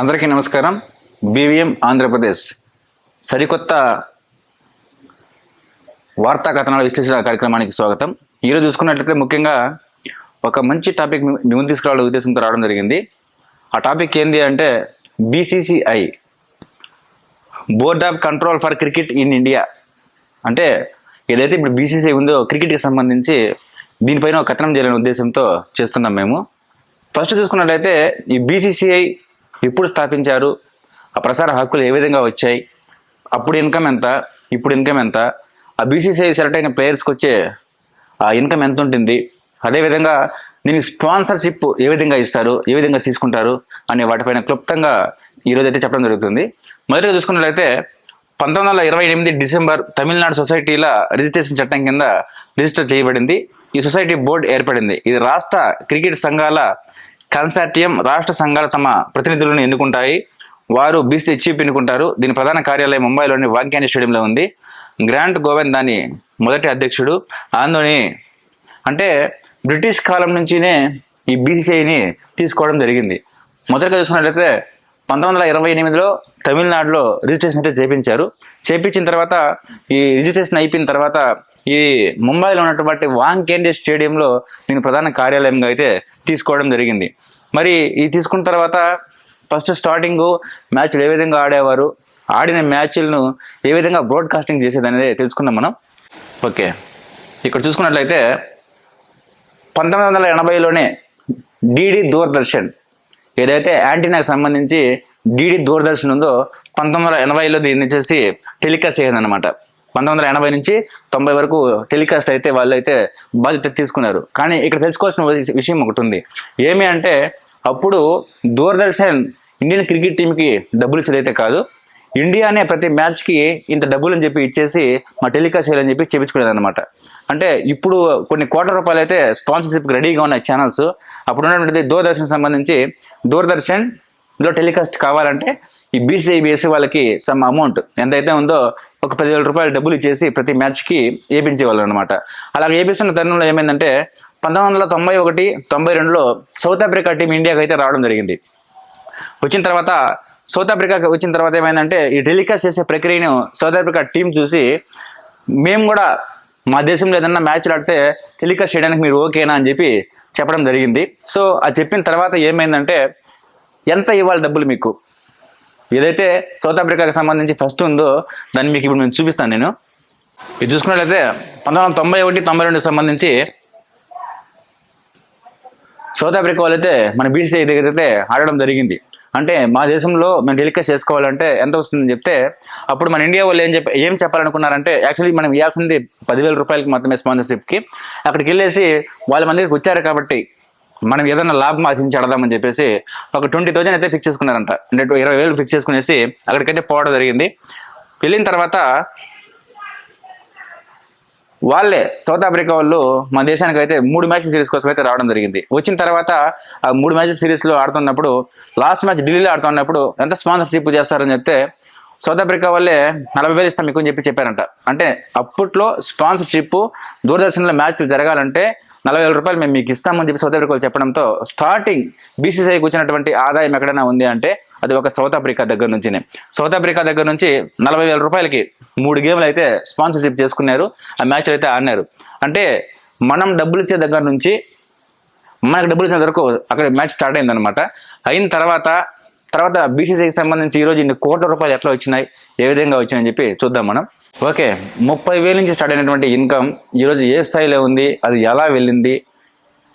అందరికీ నమస్కారం. బీవీఎం ఆంధ్రప్రదేశ్ సరికొత్త వార్తా కథనాల విశ్లేషణ కార్యక్రమానికి స్వాగతం. ఈరోజు చూసుకున్నట్లయితే ముఖ్యంగా ఒక మంచి టాపిక్ మీ ముందు తీసుకురావాలనే ఉద్దేశంతో రావడం జరిగింది. ఆ టాపిక్ ఏంది అంటే BCCI board of control for cricket in India. అంటే ఏదైతే ఇప్పుడు బీసీసీఐ ఉందో క్రికెట్కి సంబంధించి దీనిపైన ఒక కథనం చేయాలనే ఉద్దేశంతో చేస్తున్నాం మేము. ఫస్ట్ చూసుకున్నట్లయితే ఈ బీసీసీఐ ఎప్పుడు స్థాపించారు ఆ ప్రసార హక్కులు ఏ విధంగా వచ్చాయి అప్పుడు ఇన్కమ్ ఎంత ఇప్పుడు ఇన్కమ్ ఎంత ఆ బీసీసీఐ సెలెక్ట్ అయిన ప్లేయర్స్కి వచ్చే ఆ ఇన్కమ్ ఎంత ఉంటుంది అదేవిధంగా దీనికి స్పాన్సర్షిప్ ఏ విధంగా ఇస్తారు ఏ విధంగా తీసుకుంటారు అనే వాటిపైన క్లుప్తంగా ఈరోజు అయితే చెప్పడం జరుగుతుంది. మొదటిగా చూసుకున్నట్లయితే పంతొమ్మిది వందల ఇరవై ఎనిమిది డిసెంబర్ తమిళనాడు సొసైటీల రిజిస్ట్రేషన్ చట్టం కింద రిజిస్టర్ చేయబడింది. ఈ సొసైటీ బోర్డు ఏర్పడింది. ఇది రాష్ట్ర క్రికెట్ సంఘాల కన్సార్టియం రాష్ట్ర సంఘాలు తమ ప్రతినిధులను ఎన్నుకుంటాయి. వారు బీసీ చీఫ్ ఎన్నుకుంటారు. దీని ప్రధాన కార్యాలయం ముంబైలోని వాగ్యాని స్టేడియంలో ఉంది. గ్రాంట్ గోవింద్ దాని మొదటి అధ్యక్షుడు. ఆందోని అంటే బ్రిటిష్ కాలం నుంచినే ఈ బీసీఐని తీసుకోవడం జరిగింది. మొదటగా చూసుకున్నట్లయితే పంతొమ్మిది వందల ఇరవై ఎనిమిదిలో తమిళనాడులో రిజిస్ట్రేషన్ అయితే చేపించారు. చేపించిన తర్వాత ఈ రిజిస్ట్రేషన్ అయిపోయిన తర్వాత ఈ ముంబైలో ఉన్నటువంటి వాంకేండే స్టేడియంలో దీని ప్రధాన కార్యాలయంగా అయితే తీసుకోవడం జరిగింది. మరి ఇది తీసుకున్న తర్వాత ఫస్ట్ స్టార్టింగ్ మ్యాచ్లు ఏ విధంగా ఆడేవారు ఆడిన మ్యాచ్లను ఏ విధంగా బ్రాడ్కాస్టింగ్ చేసేది అనేది తెలుసుకుందాం మనం. ఓకే. ఇక్కడ చూసుకున్నట్లయితే పంతొమ్మిది వందల ఎనభైలోనే డిడి దూరదర్శన్ ఏదైతే యాంటీనాకు సంబంధించి డిడి దూరదర్శన్ ఉందో పంతొమ్మిది వందల ఎనభైలో దీన్ని వచ్చేసి టెలికాస్ట్ అయ్యింది అనమాట పంతొమ్మిది వందల ఎనభై నుంచి తొంభై వరకు టెలికాస్ట్ అయితే వాళ్ళు అయితే బాధ్యత తీసుకున్నారు. కానీ ఇక్కడ తెలుసుకోవాల్సిన విషయం ఒకటి ఉంది ఏమి అంటే అప్పుడు దూరదర్శన్ ఇండియన్ క్రికెట్ టీంకి డబ్బులు ఇచ్చేదైతే కాదు ఇండియానే ప్రతి మ్యాచ్కి ఇంత డబ్బులు అని చెప్పి ఇచ్చేసి మా టెలికాస్ట్ చేయాలని చెప్పి చేపించుకునేది అనమాట అంటే ఇప్పుడు కొన్ని కోట్ల రూపాయలు అయితే స్పాన్సర్షిప్ రెడీగా ఉన్నాయి ఛానల్స్ అప్పుడు ఉన్నటువంటి దూరదర్శన్ సంబంధించి దూరదర్శన్లో టెలికాస్ట్ కావాలంటే ఈ బీసీఐ బీఎస్సీ వాళ్ళకి సమ్ అమౌంట్ ఎంతైతే ఉందో ఒక పదివేల రూపాయలు డబ్బులు ఇచ్చేసి ప్రతి మ్యాచ్కి ఏపించేవాళ్ళు అనమాట అలాగే ఏపిస్తున్న తరుణంలో ఏమైందంటే పంతొమ్మిది వందల తొంభై ఒకటి తొంభై రెండులో సౌత్ ఆఫ్రికా టీం ఇండియాకి అయితే రావడం జరిగింది. వచ్చిన తర్వాత సౌత్ ఆఫ్రికాకి వచ్చిన తర్వాత ఏమైందంటే ఈ టెలికాస్ట్ చేసే ప్రక్రియను సౌత్ ఆఫ్రికా టీం చూసి మేము కూడా మా దేశంలో ఏదన్నా మ్యాచ్లు ఆడితే టెలికాస్ట్ చేయడానికి మీరు ఓకేనా అని చెప్పి చెప్పడం జరిగింది. సో అది చెప్పిన తర్వాత ఏమైందంటే ఎంత ఇవ్వాలి డబ్బులు మీకు? ఏదైతే సౌత్ ఆఫ్రికాకి సంబంధించి ఫస్ట్ ఉందో దాన్ని మీకు ఇప్పుడు నేను చూపిస్తాను నేను. ఇది చూసుకున్నట్లయితే పంతొమ్మిది వందల తొంభై ఒకటి తొంభై రెండు సంబంధించి సౌత్ ఆఫ్రికా వాళ్ళైతే మన బీసీఐ దగ్గర అయితే ఆడడం జరిగింది. అంటే మా దేశంలో మేము టెలికాస్ట్ చేసుకోవాలంటే ఎంత వస్తుందని చెప్తే అప్పుడు మన ఇండియా వాళ్ళు ఏం చెప్ప ఏం చెప్పాలనుకున్నారంటే యాక్చువల్లీ మనం ఇవ్వాల్సింది పదివేల రూపాయలకి మాత్రమే స్పాన్సర్షిప్కి అక్కడికి వెళ్ళేసి వాళ్ళ మన దగ్గరికి వచ్చారు కాబట్టి మనం ఏదైనా లాభం ఆశించి అడదామని చెప్పేసి ఒక ట్వంటీ థౌజండ్ అయితే ఫిక్స్ చేసుకున్నారంట. అంటే ఇరవై వేలు ఫిక్స్ చేసుకునేసి అక్కడికైతే పోవడం జరిగింది. వెళ్ళిన తర్వాత వాళ్ళే సౌత్ ఆఫ్రికా వాళ్ళు మన దేశానికి అయితే మూడు మ్యాచ్ల సిరీస్ కోసం అయితే రావడం జరిగింది. వచ్చిన తర్వాత ఆ మూడు మ్యాచ్ల సిరీస్లో ఆడుతున్నప్పుడు లాస్ట్ మ్యాచ్ ఢిల్లీలో ఆడుతున్నప్పుడు ఎంత స్పాన్సర్షిప్ చేస్తారని చెప్తే సౌత్ ఆఫ్రికా వాళ్ళే నలభై వేలు ఇస్తాం మీకు అని చెప్పి చెప్పారంట. అంటే అప్పట్లో స్పాన్సర్షిప్ దూరదర్శన్లో మ్యాచ్లు జరగాలంటే నలభై వేల రూపాయలు మేము మీకు ఇస్తామని చెప్పి సౌత్ ఆఫ్రికా వాళ్ళు చెప్పడంతో స్టార్టింగ్ బీసీసీఐకి వచ్చినటువంటి ఆదాయం ఎక్కడైనా ఉంది అంటే అది ఒక సౌత్ ఆఫ్రికా దగ్గర నుంచినే. సౌత్ ఆఫ్రికా దగ్గర నుంచి నలభై వేల రూపాయలకి మూడు గేమ్లు అయితే స్పాన్సర్షిప్ చేసుకున్నారు. ఆ మ్యాచ్లు అయితే ఆడినారు. అంటే మనం డబ్బులు ఇచ్చే దగ్గర నుంచి మనకు డబ్బులు ఇచ్చిన వరకు అక్కడ మ్యాచ్ స్టార్ట్ అయింది అనమాట అయిన తర్వాత తర్వాత బీసీసీకి సంబంధించి ఈ రోజు ఇన్ని కోట్ల రూపాయలు ఎట్లా వచ్చినాయి ఏ విధంగా వచ్చినాయని చెప్పి చూద్దాం మనం. ఓకే ముప్పై వేల నుంచి స్టార్ట్ అయినటువంటి ఇన్కమ్ ఈరోజు ఏ స్థాయిలో ఉంది అది ఎలా వెళ్ళింది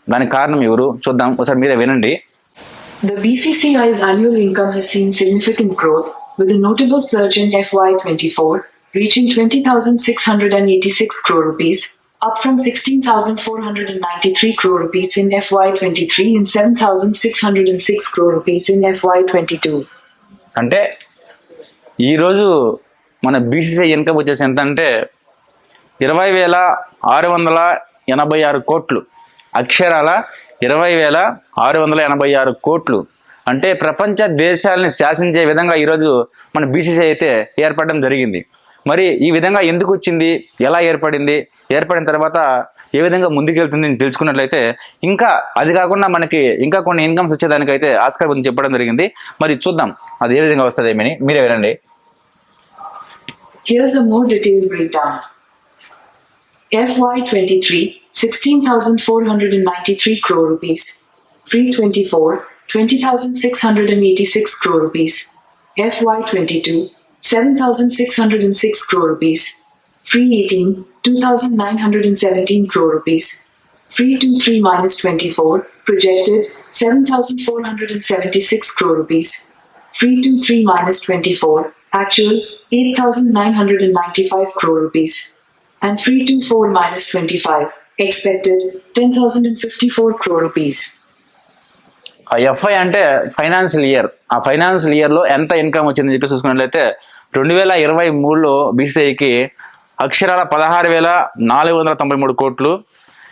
దానికి కారణం ఎవరు చూద్దాం. ఒకసారి మీరే వినండి. The BCCI's annual income has seen significant growth, with a notable surge in FY24, reaching 20,686 crore rupees, up from 16,493 crore rupees in FY23 and 7,606 crore rupees in FY22. అంటే ఈరోజు మన బీసీసీ ఇన్కమ్ వచ్చేసి ఎంత అంటే ఇరవై వేల ఆరు వందల ఎనభై ఆరు కోట్లు అక్షరాల ఇరవై వేల ఆరు వందల ఎనభై ఆరు కోట్లు. అంటే ప్రపంచ దేశాలని శాసించే విధంగా ఈరోజు మన బీసీసీ అయితే ఏర్పడడం జరిగింది. మరి ఈ విధంగా ఎందుకు వచ్చింది? ఎలా ఏర్పడింది? ఏర్పడిన తర్వాత ఏ విధంగా ముందుకెళ్తుంది అని తెలుసుకున్నట్లయితే ఇంకా అది కాకుండా మనకి ఇంకా కొన్ని ఇన్కమ్స్ వచ్చేదానికైతే ఆస్కార్ గురించి చెప్పడం జరిగింది. మరి చూద్దాం అది ఏ విధంగా వస్తుంది ఏమని మీరే వినండి. Here's a more detailed breakdown. FY23 16,493 crore rupees. Free 24 20,686 crore rupees. FY22 7,606 crore rupees. Free 18 2,917 crore rupees. Free 23 minus 24 projected 7,476 crore rupees. Free 23 minus 24 actual 8,995 crore rupees. And 324 minus 25 expected 10,054 crore rupees. ఆ FI అంటే financial year ఆ financial ఇయర్లో ఎంత income వచ్చిందని చెప్పి చూసుకున్నట్లయితే రెండు వేల ఇరవై మూడులో బీసీఐకి అక్షరాల పదహారు వేల నాలుగు వందల తొంభై మూడు కోట్లు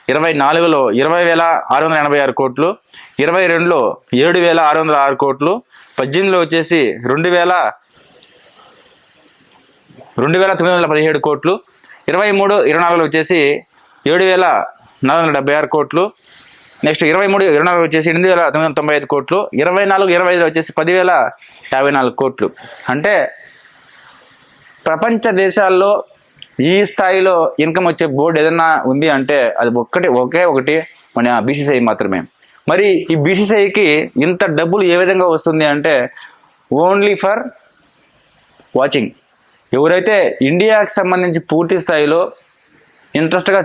ఇరవై నాలుగులో ఇరవై వేల ఆరు వందల ఎనభై ఆరు కోట్లు ఇరవై రెండులో ఏడు వేల ఆరు వందల ఆరు కోట్లు పద్దెనిమిదిలో వచ్చేసి రెండు వేల రెండు వేల తొమ్మిది వందల పదిహేడు కోట్లు ఇరవై మూడు ఇరవై నాలుగులో వచ్చేసి ఏడు వేల నాలుగు వందల డెబ్బై ఆరు కోట్లు. నెక్స్ట్ ఇరవై మూడు ఇరవై నాలుగు వచ్చేసి ఎనిమిది వేల తొమ్మిది వందల తొంభై ఐదు కోట్లు. ఇరవై నాలుగు ఇరవై ఐదులో వచ్చేసి పదివేల యాభై నాలుగు కోట్లు. అంటే ప్రపంచ దేశాల్లో ఈ స్థాయిలో ఇన్కమ్ వచ్చే బోర్డు ఏదైనా ఉంది అంటే అది ఒక్కటి ఒకే ఒకటి మన బీసీసీఐ మాత్రమే. మరి ఈ బీసీసీఐకి ఇంత డబ్బులు ఏ విధంగా వస్తుంది అంటే ఓన్లీ ఫర్ వాచింగ్. ఎవరైతే ఇండియాకి సంబంధించి పూర్తి స్థాయిలో ఇంట్రెస్ట్గా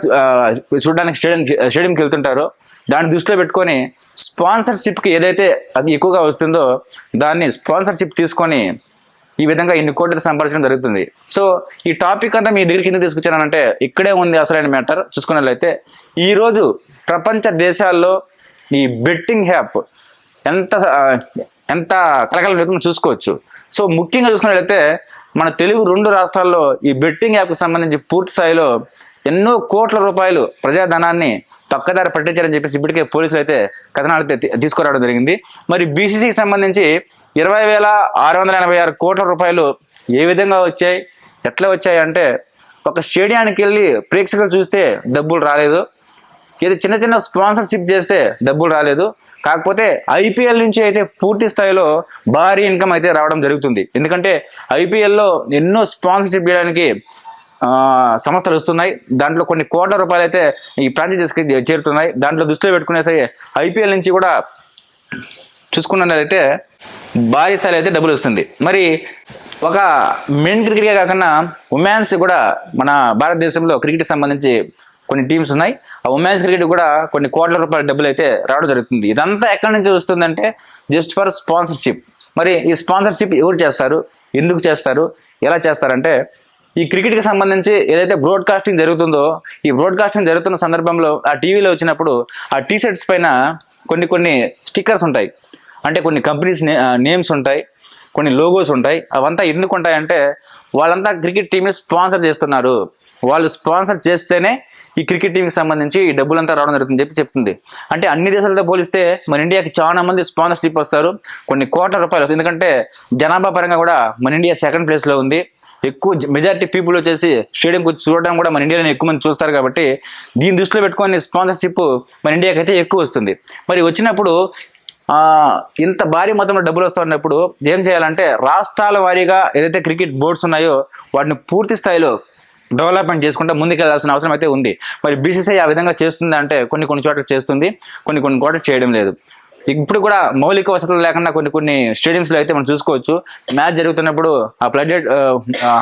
చూడడానికి స్టేడియం స్టేడియంకి వెళ్తుంటారో దాన్ని దృష్టిలో పెట్టుకొని స్పాన్సర్షిప్కి ఏదైతే అది ఎక్కువగా వస్తుందో దాన్ని స్పాన్సర్షిప్ తీసుకొని ఈ విధంగా ఇన్ని కోట్లు సంపాదించడం జరుగుతుంది. సో ఈ టాపిక్ అంతా మీ దగ్గర కింద తీసుకొచ్చానంటే ఇక్కడే ఉంది అసలైన మ్యాటర్. చూసుకున్నట్లయితే ఈరోజు ప్రపంచ దేశాల్లో ఈ బెట్టింగ్ యాప్ ఎంత ఎంత కలకలం లేకుండా చూసుకోవచ్చు. సో ముఖ్యంగా చూసుకున్నట్లయితే మన తెలుగు రెండు రాష్ట్రాల్లో ఈ బెట్టింగ్ యాప్కి సంబంధించి పూర్తి స్థాయిలో ఎన్నో కోట్ల రూపాయలు ప్రజాధనాన్ని పక్కదారి పట్టించారని చెప్పేసి ఇప్పటికే పోలీసులు అయితే కథనాలు అయితే తీసుకురావడం జరిగింది. మరి బీసీసీకి సంబంధించి ఇరవై వేల ఆరు వందల ఎనభై ఆరు కోట్ల రూపాయలు ఏ విధంగా వచ్చాయి ఎట్లా వచ్చాయి అంటే ఒక స్టేడియానికి వెళ్ళి ప్రేక్షకులు చూస్తే డబ్బులు రాలేదు. ఏదో చిన్న చిన్న స్పాన్సర్షిప్ చేస్తే డబ్బులు రాలేదు. కాకపోతే ఐపీఎల్ నుంచి అయితే పూర్తి స్థాయిలో భారీ ఇన్కమ్ అయితే రావడం జరుగుతుంది. ఎందుకంటే ఐపీఎల్లో ఎన్నో స్పాన్సర్షిప్ చేయడానికి సంస్థలు వస్తున్నాయి. దాంట్లో కొన్ని కోట్ల రూపాయలు అయితే ఈ ఫ్రాంచైజీస్కి చేరుతున్నాయి. దాంట్లో దృష్టిలో పెట్టుకునేసరి ఐపీఎల్ నుంచి కూడా చూసుకున్నట్లయితే భారీ స్థాయిలో అయితే డబ్బులు వస్తుంది. మరి ఒక మెన్ క్రికెట్గా కాకుండా ఉమెన్స్ కూడా మన భారతదేశంలో క్రికెట్ సంబంధించి కొన్ని టీమ్స్ ఉన్నాయి. ఆ ఉమెన్స్ క్రికెట్ కూడా కొన్ని కోట్ల రూపాయల డబ్బులు అయితే రావడం జరుగుతుంది. ఇదంతా ఎక్కడి నుంచి వస్తుందంటే జస్ట్ ఫర్ స్పాన్సర్షిప్. మరి ఈ స్పాన్సర్షిప్ ఎవరు చేస్తారు? ఎందుకు చేస్తారు? ఎలా చేస్తారంటే ఈ క్రికెట్కి సంబంధించి ఏదైతే బ్రాడ్కాస్టింగ్ జరుగుతుందో ఈ బ్రాడ్కాస్టింగ్ జరుగుతున్న సందర్భంలో ఆ టీవీలో వచ్చినప్పుడు ఆ టీ షర్ట్స్ పైన కొన్ని కొన్ని స్టిక్కర్స్ ఉంటాయి. అంటే కొన్ని కంపెనీస్ నేమ్స్ ఉంటాయి. కొన్ని లోగోస్ ఉంటాయి. అవంతా ఎందుకు ఉంటాయంటే వాళ్ళంతా క్రికెట్ టీమ్ని స్పాన్సర్ చేస్తున్నారు. వాళ్ళు స్పాన్సర్ చేస్తేనే ఈ క్రికెట్ టీంకి సంబంధించి ఈ డబ్బులంతా రావడం జరుగుతుంది చెప్పి చెప్తుంది. అంటే అన్ని దేశాలతో పోలిస్తే మన ఇండియాకి చాలా మంది స్పాన్సర్షిప్ వస్తారు. కొన్ని కోట్ల రూపాయలు వస్తుంది ఎందుకంటే జనాభా పరంగా కూడా మన ఇండియా సెకండ్ ప్లేస్లో ఉంది. ఎక్కువ మెజారిటీ పీపుల్ వచ్చేసి స్టేడియంకి వచ్చి చూడడం కూడా మన ఇండియాలో ఎక్కువ మంది చూస్తారు కాబట్టి దీని దృష్టిలో పెట్టుకొని స్పాన్సర్షిప్ మన ఇండియాకి అయితే ఎక్కువ వస్తుంది. మరి వచ్చినప్పుడు ఇంత భారీ మొత్తంలో డబ్బులు వస్తున్నప్పుడు ఏం చేయాలంటే రాష్ట్రాల వారీగా ఏదైతే క్రికెట్ బోర్డ్స్ ఉన్నాయో వాటిని పూర్తి స్థాయిలో డెవలప్మెంట్ చేసుకుంటా ముందుకెళ్ళాల్సిన అవసరం అయితే ఉంది. మరి బీసీసీ ఆ విధంగా చేస్తుంది అంటే కొన్ని కొన్ని చోట్ల చేస్తుంది కొన్ని కొన్ని చోట్ల చేయడం లేదు. ఇప్పుడు కూడా మౌలిక వసతులు లేకుండా కొన్ని కొన్ని స్టేడియంస్లో అయితే మనం చూసుకోవచ్చు. మ్యాచ్ జరుగుతున్నప్పుడు ఆ ఫ్లడ్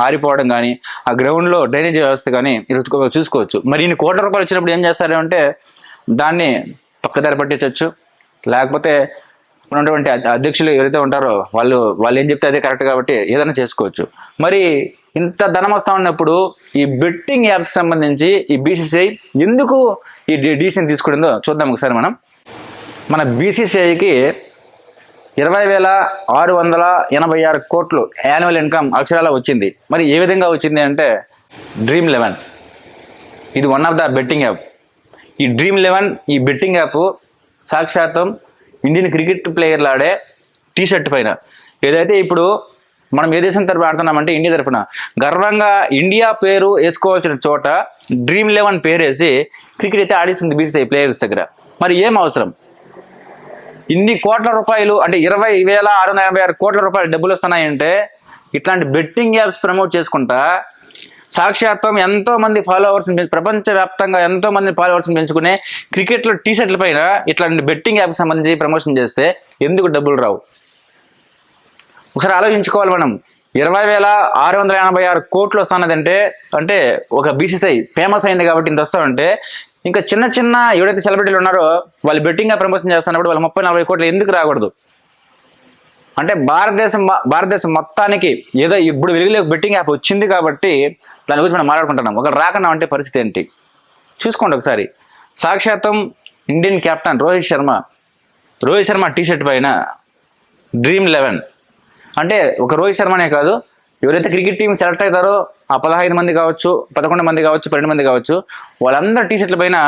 ఆరిపోవడం కానీ ఆ గ్రౌండ్లో డ్రైనేజ్ వ్యవస్థ కానీ ఇలా చూసుకోవచ్చు. మరి ఇన్ని కోట్ల రూపాయలు వచ్చినప్పుడు ఏం చేస్తారు అంటే దాన్ని పక్కదారి పట్టించవచ్చు లేకపోతే ఉన్నటువంటి అధ్యక్షులు ఎవరైతే ఉంటారో వాళ్ళు వాళ్ళు ఏం చెప్తే అదే కరెక్ట్ కాబట్టి ఏదైనా చేసుకోవచ్చు. మరి ఇంత ధనం వస్తా ఉన్నప్పుడు ఈ బెట్టింగ్ యాప్స్ సంబంధించి ఈ బీసీసీఐ ఎందుకు ఈ డిసిషన్ తీసుకుంటుందో చూద్దాం ఒకసారి మనం. మన బీసీసీఐకి ఇరవై వేల ఆరు వందల ఎనభై ఆరు కోట్లు యాన్యువల్ ఇన్కమ్ అక్షరాల వచ్చింది. మరి ఏ విధంగా వచ్చింది అంటే డ్రీమ్ లెవెన్ ఇది one of the betting app ఈ డ్రీమ్ లెవెన్ ఈ బెట్టింగ్ యాప్ సాక్షాత్తం ఇండియన్ క్రికెట్ ప్లేయర్లు ఆడే టీ షర్ట్ పైన. ఏదైతే ఇప్పుడు మనం ఏ దేశం తరపు ఆడుతున్నామంటే ఇండియా తరపున. గర్వంగా ఇండియా పేరు వేసుకోవాల్సిన చోట డ్రీమ్ లెవెన్ పేరు వేసి క్రికెట్ అయితే ఆడిస్తుంది బీసీఐ ప్లేయర్స్ దగ్గర. మరి ఏం అవసరం? ఇన్ని కోట్ల రూపాయలు అంటే ఇరవై వేల ఆరు వందల ఎనభై ఆరు కోట్ల రూపాయలు డబ్బులు వస్తున్నాయంటే ఇట్లాంటి బెట్టింగ్ యాప్స్ ప్రమోట్ చేసుకుంటా సాక్షాత్వం ఎంతో మంది ఫాలోవర్స్ ప్రపంచవ్యాప్తంగా ఎంతో మంది ఫాలోవర్స్ పెంచుకునే క్రికెట్లో టీ షర్ట్ల పైన ఇట్లాంటి బెట్టింగ్ యాప్కి సంబంధించి ప్రమోషన్ చేస్తే ఎందుకు డబ్బులు రావు? ఒకసారి ఆలోచించుకోవాలి మనం. ఇరవై వేల ఆరు వందల ఎనభై ఆరు కోట్లు వస్తున్నదంటే అంటే ఒక బీసీసీఐ ఫేమస్ అయింది కాబట్టి ఇంత వస్తామంటే ఇంకా చిన్న చిన్న ఎవరైతే సెలబ్రిటీలు ఉన్నారో వాళ్ళు బెట్టింగ్గా ప్రమోషన్ చేస్తున్నప్పుడు వాళ్ళు ముప్పై నలభై కోట్లు ఎందుకు రాకూడదు? అంటే భారతదేశం భారతదేశం మొత్తానికి ఏదో ఇప్పుడు వెలుగులో బెట్టింగ్ యాప్ వచ్చింది కాబట్టి దాని గురించి మనం మాట్లాడుకుంటున్నాం. ఒక రాకన్నా అంటే పరిస్థితి ఏంటి? చూసుకోండి ఒకసారి. సాక్షాత్తం Indian captain Rohit Sharma Rohit Sharma T shirt పైన డ్రీమ్ లెవెన్ అంటే ఒక రోహిత్ శర్మనే కాదు ఎవరైతే క్రికెట్ టీం సెలెక్ట్ అవుతారో ఆ పదహైదు మంది కావచ్చు పదకొండు మంది కావచ్చు పన్నెండు మంది కావచ్చు వాళ్ళందరూ టీ షర్ట్ల పైన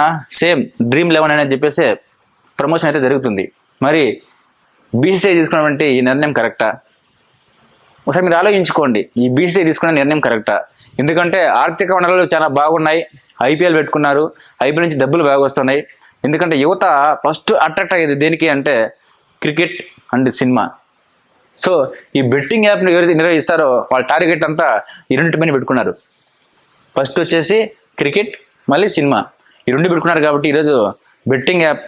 సేమ్ డ్రీమ్ లెవెన్ అనేది చెప్పేసి ప్రమోషన్ అయితే జరుగుతుంది. మరి బీసీసీఐ తీసుకున్నటువంటి ఈ నిర్ణయం కరెక్టా? ఒకసారి మీరు ఆలోచించుకోండి ఈ బీసీసీ తీసుకున్న నిర్ణయం కరెక్టా? ఎందుకంటే ఆర్థిక వనరులు చాలా బాగున్నాయి ఐపీఎల్ పెట్టుకున్నారు ఐపీఎల్ నుంచి డబ్బులు బాగా వస్తున్నాయి. ఎందుకంటే యువత ఫస్ట్ అట్రాక్ట్ అయ్యేది దేనికి అంటే క్రికెట్ అండ్ సినిమా. సో ఈ బెట్టింగ్ యాప్ని ఎవరైతే నిర్వహిస్తారో వాళ్ళ టార్గెట్ అంతా ఈ రెండింటి పైన పెట్టుకున్నారు. ఫస్ట్ వచ్చేసి క్రికెట్ మళ్ళీ సినిమా ఈ రెండు పెట్టుకున్నారు కాబట్టి ఈరోజు బెట్టింగ్ యాప్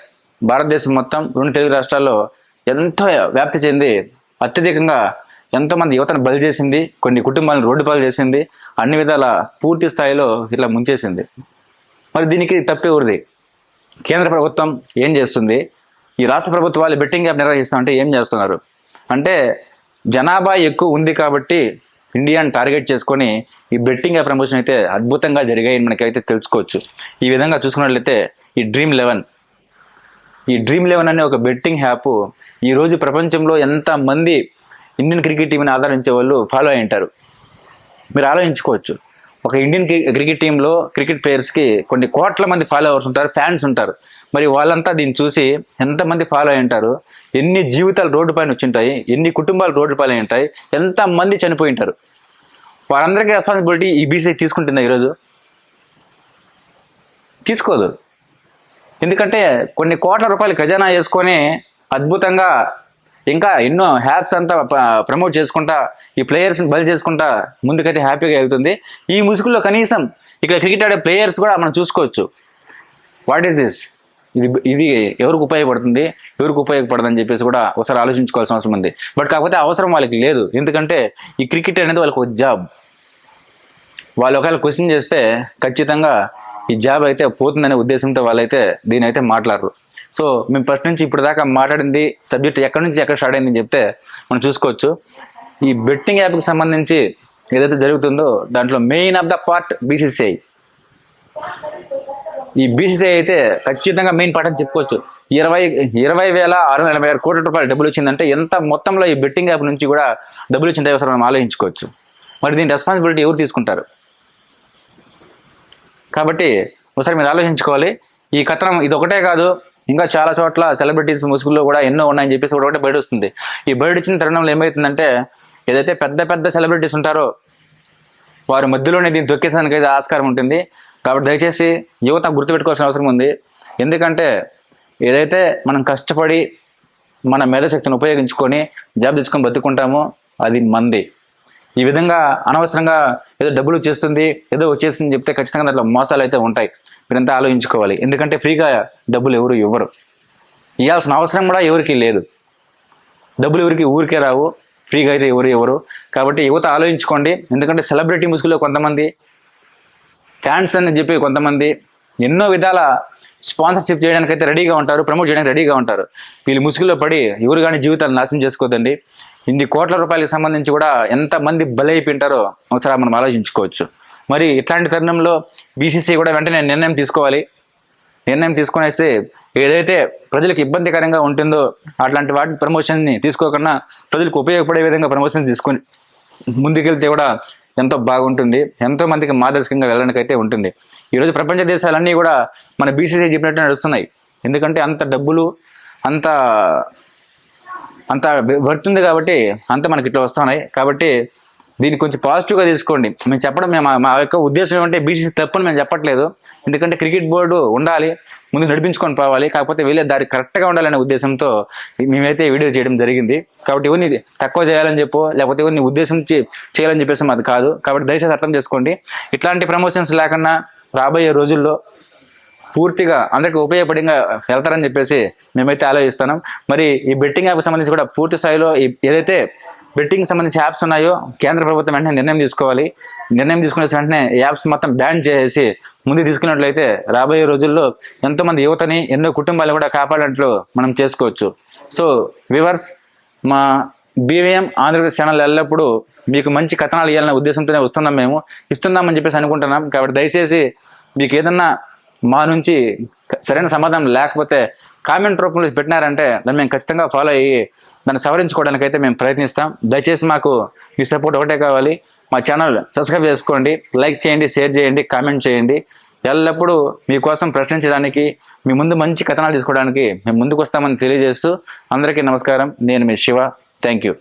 భారతదేశం మొత్తం రెండు తెలుగు రాష్ట్రాల్లో ఎంతో వ్యాప్తి చెంది అత్యధికంగా ఎంతోమంది యువతను బలి చేసింది కొన్ని కుటుంబాలను రోడ్డు పాలు చేసింది అన్ని విధాల పూర్తి స్థాయిలో ఇట్లా ముంచేసింది. మరి దీనికి తప్పే ఊరిది. కేంద్ర ప్రభుత్వం ఏం చేస్తుంది? ఈ రాష్ట్ర ప్రభుత్వాలు బెట్టింగ్ యాప్ నిర్వహిస్తామంటే ఏం చేస్తున్నారు? అంటే జనాభా ఎక్కువ ఉంది కాబట్టి ఇండియాని టార్గెట్ చేసుకొని ఈ బెట్టింగ్ ప్రమోషన్ అయితే అద్భుతంగా జరిగాయని మనకైతే తెలుసుకోవచ్చు. ఈ విధంగా చూసుకున్నట్లయితే ఈ డ్రీమ్ లెవెన్. ఈ డ్రీమ్ లెవెన్ అనే ఒక బెట్టింగ్ యాప్ ఈరోజు ప్రపంచంలో ఎంతమంది ఇండియన్ క్రికెట్ టీంని ఆదరించే వాళ్ళు ఫాలో అయి ఉంటారు. మీరు ఆలోచించుకోవచ్చు. ఒక ఇండియన్ క్రికెట్ టీంలో క్రికెట్ ప్లేయర్స్కి కొన్ని కోట్ల మంది ఫాలోవర్స్ ఉంటారు ఫ్యాన్స్ ఉంటారు. మరి వాళ్ళంతా దీన్ని చూసి ఎంతమంది ఫాలో అయి ఉంటారు ఎన్ని జీవితాలు రోడ్డు పైన వచ్చింటాయి ఎన్ని కుటుంబాలు రోడ్డు పైన ఉంటాయి ఎంతమంది చనిపోయి ఉంటారు. వారందరికీ రెస్పాన్సిబిలిటీ ఈ బీసీ తీసుకుంటుందా ఈరోజు? తీసుకోదు. ఎందుకంటే కొన్ని కోట్ల రూపాయలు ఖజానా వేసుకొని అద్భుతంగా ఇంకా ఎన్నో హ్యాప్స్ అంతా ప్రమోట్ చేసుకుంటా ఈ ప్లేయర్స్ని బలి చేసుకుంటా ముందుకైతే హ్యాపీగా వెళ్తుంది. ఈ ముసుగులో కనీసం ఇక్కడ క్రికెట్ ఆడే ప్లేయర్స్ కూడా మనం చూసుకోవచ్చు. వాట్ ఈస్ దిస్ ఇది ఇది ఎవరికి ఉపయోగపడుతుంది? ఎవరికి ఉపయోగపడదని చెప్పేసి కూడా ఒకసారి ఆలోచించుకోవాల్సిన అవసరం ఉంది. బట్ కాకపోతే అవసరం వాళ్ళకి లేదు. ఎందుకంటే ఈ క్రికెట్ అనేది వాళ్ళకి ఒక జాబ్. వాళ్ళు ఒకవేళ క్వశ్చన్ చేస్తే ఖచ్చితంగా ఈ జాబ్ అయితే పోతుందనే ఉద్దేశంతో వాళ్ళైతే దీని అయితే మాట్లాడరు. సో మేము ఫస్ట్ నుంచి ఇప్పుడు దాకా మాట్లాడింది సబ్జెక్ట్ ఎక్కడి నుంచి ఎక్కడ స్టార్ట్ అయిందని చెప్తే మనం చూసుకోవచ్చు. ఈ బెట్టింగ్ యాప్కి సంబంధించి ఏదైతే జరుగుతుందో దాంట్లో main of the part BCCI ఈ బీసీసీఐ అయితే ఖచ్చితంగా మెయిన్ పార్ట్ అని చెప్పుకోవచ్చు. ఇరవై ఇరవై వేల ఆరు వందల ఎనభై ఆరు కోట్ల రూపాయలు డబ్బులు వచ్చిందంటే ఎంత మొత్తంలో ఈ బెట్టింగ్ యాప్ నుంచి కూడా డబ్బులు వచ్చింటాయో ఒకసారి మనం ఆలోచించుకోవచ్చు. మరి దీని రెస్పాన్సిబిలిటీ ఎవరు తీసుకుంటారు? కాబట్టి ఒకసారి మీరు ఆలోచించుకోవాలి. ఈ కథనం ఇది ఒకటే కాదు ఇంకా చాలా చోట్ల సెలబ్రిటీస్ ముసుగుల్లో కూడా ఎన్నో ఉన్నాయని చెప్పేసి కూడా ఒకటే బయట వస్తుంది ఈ బయట వచ్చిన తరుణంలో ఏమవుతుందంటే ఏదైతే పెద్ద పెద్ద సెలబ్రిటీస్ ఉంటారో వారి మధ్యలోనే దీన్ని తొక్కేసానికి అయితే ఆస్కారం ఉంటుంది. కాబట్టి దయచేసి యువత గుర్తుపెట్టుకోవాల్సిన అవసరం ఉంది. ఎందుకంటే ఏదైతే మనం కష్టపడి మన మేధశక్తిని ఉపయోగించుకొని జాబ్ తెచ్చుకొని బతుకుంటామో అది మంది. ఈ విధంగా అనవసరంగా ఏదో డబ్బులు చేస్తుంది ఏదో వచ్చేసింది చెప్తే ఖచ్చితంగా దాంట్లో మోసాలు అయితే ఉంటాయి. మీరంతా ఆలోచించుకోవాలి. ఎందుకంటే ఫ్రీగా డబ్బులు ఎవరు ఇవ్వరు. ఇవ్వాల్సిన అవసరం కూడా ఎవరికి లేదు. డబ్బులు ఎవరికి ఊరికే రావు. ఫ్రీగా అయితే ఎవరు ఎవరు కాబట్టి యువత ఆలోచించుకోండి. ఎందుకంటే సెలబ్రిటీ ముసుగులో కొంతమంది ఫ్యాన్స్ అని చెప్పి కొంతమంది ఎన్నో విధాల స్పాన్సర్షిప్ చేయడానికి అయితే రెడీగా ఉంటారు ప్రమోట్ చేయడానికి రెడీగా ఉంటారు. వీళ్ళు ముసుగులో పడి ఎవరు కానీ జీవితాలు నాశనం చేసుకోదండి. ఇన్ని కోట్ల రూపాయలకు సంబంధించి కూడా ఎంతమంది బలైపోయింటారో ఒకసారి మనం ఆలోచించుకోవచ్చు. మరి ఇట్లాంటి తరుణంలో బీసీసీ కూడా వెంటనే నిర్ణయం తీసుకోవాలి. నిర్ణయం తీసుకునేసి ఏదైతే ప్రజలకు ఇబ్బందికరంగా ఉంటుందో అట్లాంటి వాటి ప్రమోషన్ని తీసుకోకుండా ప్రజలకు ఉపయోగపడే విధంగా ప్రమోషన్ తీసుకొని ముందుకెళ్తే కూడా ఎంతో బాగుంటుంది. ఎంతో మందికి మార్గదర్శకంగా వెళ్ళడానికి అయితే ఉంటుంది ఈరోజు ప్రపంచ దేశాలన్నీ కూడా మన బీసీసీ చెప్పినట్టు నడుస్తున్నాయి. ఎందుకంటే అంత డబ్బులు అంత అంత వర్త్ కాబట్టి అంత మనకి ఇట్లా వస్తున్నాయి. కాబట్టి దీన్ని కొంచెం పాజిటివ్గా తీసుకోండి. మేము చెప్పడం మేము మా- మా యొక్క ఉద్దేశం ఏమంటే బీసీసీ తప్పని మేము చెప్పట్లేదు. ఎందుకంటే క్రికెట్ బోర్డు ఉండాలి ముందు నడిపించుకొని పోవాలి కాకపోతే వెళ్ళే దారి కరెక్ట్గా ఉండాలనే ఉద్దేశంతో మేమైతే వీడియో చేయడం జరిగింది. కాబట్టి ఇవన్నీ తక్కువ చేయాలని చెప్పో లేకపోతే ఇవన్నీ ఉద్దేశం చేయాలని చెప్పేసి అది కాదు. కాబట్టి దయచేసి అర్థం చేసుకోండి. ఇట్లాంటి ప్రమోషన్స్ లేకుండా రాబోయే రోజుల్లో పూర్తిగా అందరికి ఉపయోగపడిగా వెళ్తారని చెప్పేసి మేమైతే ఆలోచిస్తున్నాం. మరి ఈ బెట్టింగ్ యాప్ సంబంధించి కూడా పూర్తి స్థాయిలో ఏదైతే బెట్టింగ్ సంబంధించి యాప్స్ ఉన్నాయో కేంద్ర ప్రభుత్వం వెంటనే నిర్ణయం తీసుకోవాలి. నిర్ణయం తీసుకునే వెంటనే యాప్స్ మొత్తం బ్యాన్ చేసి ముందు తీసుకున్నట్లయితే రాబోయే రోజుల్లో ఎంతోమంది యువతని ఎన్నో కుటుంబాలు కూడా కాపాడినట్లు మనం చేసుకోవచ్చు. సో వివర్స్ మా బీవీఎం ఆంధ్రప్రదేశ్ ఛానల్ ఎల్లప్పుడూ మీకు మంచి కథనాలు ఇవ్వాలనే ఉద్దేశంతోనే వస్తున్నాం మేము. ఇస్తున్నామని చెప్పేసి అనుకుంటున్నాం. కాబట్టి దయచేసి మీకు ఏదన్నా మా నుంచి సరైన సమాధానం లేకపోతే కామెంట్ రూపంలో పెట్టినారంటే దాన్ని మేము ఖచ్చితంగా ఫాలో అయ్యి దాన్ని సవరించుకోవడానికి అయితే మేము ప్రయత్నిస్తాం. దయచేసి మాకు మీ సపోర్ట్ ఒకటే కావాలి. మా ఛానల్ సబ్స్క్రైబ్ చేసుకోండి లైక్ చేయండి షేర్ చేయండి కామెంట్ చేయండి. ఎల్లప్పుడూ మీకోసం ప్రశ్నించడానికి మీ ముందు మంచి కథనాలు తీసుకోవడానికి మేము ముందుకు వస్తామని తెలియజేస్తూ అందరికీ నమస్కారం. నేను మీ శివ. Thank you